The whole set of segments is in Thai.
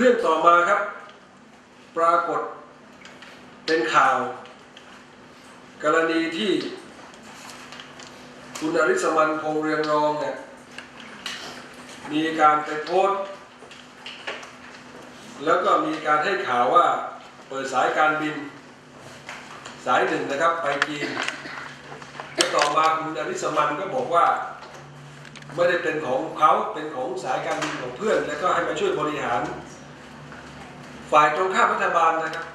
เรื่องต่อมาครับ ปรากฏเป็นข่าว กรณีที่ คุณอริสมันพงเรืองรองเนี่ยมีการไปโพสต์แล้วก็มีการให้ข่าวว่าเปิดสายการบินสายหนึ่งนะครับไปจีนแล้วต่อมาคุณอริสมันก็บอกว่าไม่ได้เป็นของเขาเป็นของสายการบินของเพื่อน แล้วก็ให้มาช่วยบริหาร ฝ่ายตรงข้ามรัฐบาลนะครับ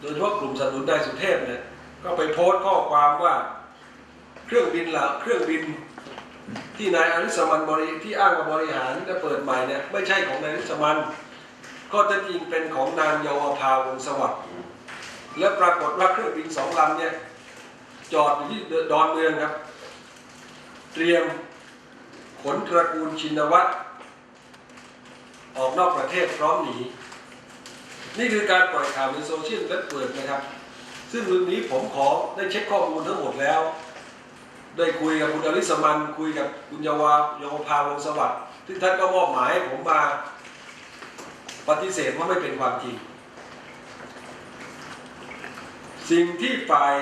โดยเฉพาะกลุ่มสนับสนุนนายสุเทพเนี่ยก็ไปโพสต์ข้อความว่าเครื่องบินเหล่าเครื่องบินที่นายอริสมันบริที่อ้างว่าบริหารและเปิดใหม่เนี่ยไม่ใช่ของนายอริสมัน ก็จะจริงเป็นของนางเยาวภาวงศ์สวัสดิ์และปรากฏว่าเครื่องบินสองลำเนี่ยจอดอยู่ที่ดอนเมืองครับ เตรียมขนตระกูลชินวัตรออกนอกประเทศพร้อมหนี นี่คือการปล่อยข่าวในโซเชียลเน็ตเวิร์กนะครับ ซึ่งเรื่องนี้ผมขอได้เช็คข้อมูลทั้งหมดแล้ว ได้คุยกับคุณอริสมัน คุยกับคุณเยาวาเยาวภาวงศสวัสดิ์ซึ่ท่านก็มอบหมายให้ผมมาปฏิเสธว่าไม่เป็นความจริง สิ่งที่ฝ่าย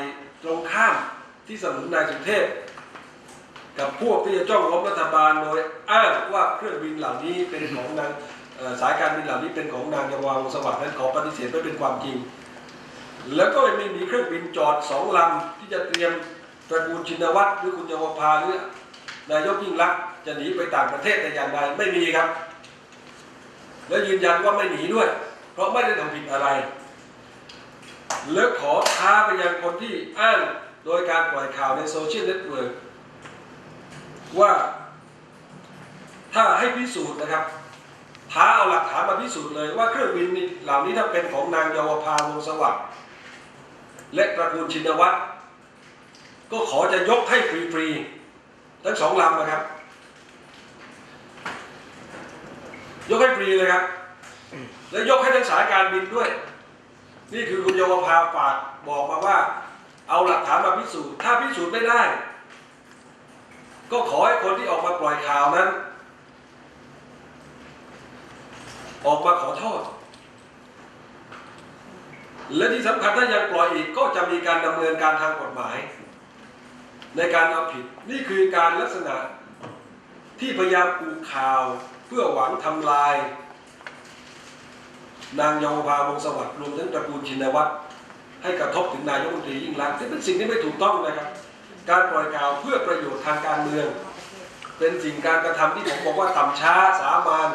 ตรงข้ามที่สนับสนุนนายสุเทพกับพวกที่จะจ้องล้มรัฐบาลโดยอ้างว่าเครื่องบินเหล่านี้เป็นของนาง สายการบินเหล่านี้เป็นของนางยาวาวงสวัสดิ์นั้นขอปฏิเสธไม่เป็นความจริง แล้วก็ไม่มีเครื่องบินจอดสองลำที่จะเตรียมตระกูลชินวัตรหรือคุณเยาวภาหรือนายกยิ่งรักจะหนีไปต่างประเทศแต่อย่างใดไม่มีครับ และยืนยันว่าไม่หนีด้วย เพราะไม่ได้ทำผิดอะไร แล้วขอท้าไปยังคนที่อ้างโดยการปล่อยข่าวในโซเชียลเน็ตเวิร์กว่าถ้าให้พิสูจน์นะครับ ท้าเอาหลักฐานมาพิสูจน์เลยว่าเครื่องบินเหล่านี้ถ้าเป็นของนางเยาวภาวงสวัสดิ์และตระกูลชินวัตรก็ขอจะยกให้ฟรีๆทั้งสองลำนะครับ ยกให้ฟรีเลยครับ และยกให้ทั้งสายการบินด้วย นี่คือคุณเยาวภาฝากบอกมาว่า เอาหลักฐานมาพิสูจน์ ถ้าพิสูจน์ไม่ได้ ก็ขอให้คนที่ออกมาปล่อยข่าวนั้น ออกมาขอโทษ และที่สำคัญถ้ายังปล่อยอีกก็จะมีการดำเนินการทางกฎหมาย ในการเอาผิดนี่คือการลักษณะที่พยายามปูข่าวเพื่อหวังทำลาย นางเยาวภาวงศสวัสดิ์รวมทั้งตระกูลชินวัตรให้กระทบถึงนายกรัฐมนตรียิ่งรักษณ์ที่เป็นสิ่งที่ไม่ถูกต้องนะครับ การปล่อยข่าวเพื่อประโยชน์ทางการเมือง เป็นสิ่งการกระทำที่ผมบอกว่าต่ำช้าสามัญ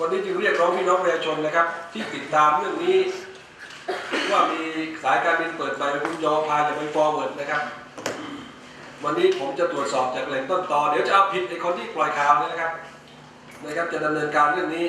วันนี้จึงเรียกร้องพี่น้องประชาชนนะครับ ที่ติดตามเรื่องนี้ ว่ามีสายการบินเปิดใหม่คุณยอพาอย่าไปฟอร์เวิร์ดนะครับ วันนี้ผมจะตรวจสอบจากแหล่งต้นตอเดี๋ยวจะเอาผิดไอ้คนที่ปล่อยข่าวนี่นะครับนะครับจะดำเนินการเรื่องนี้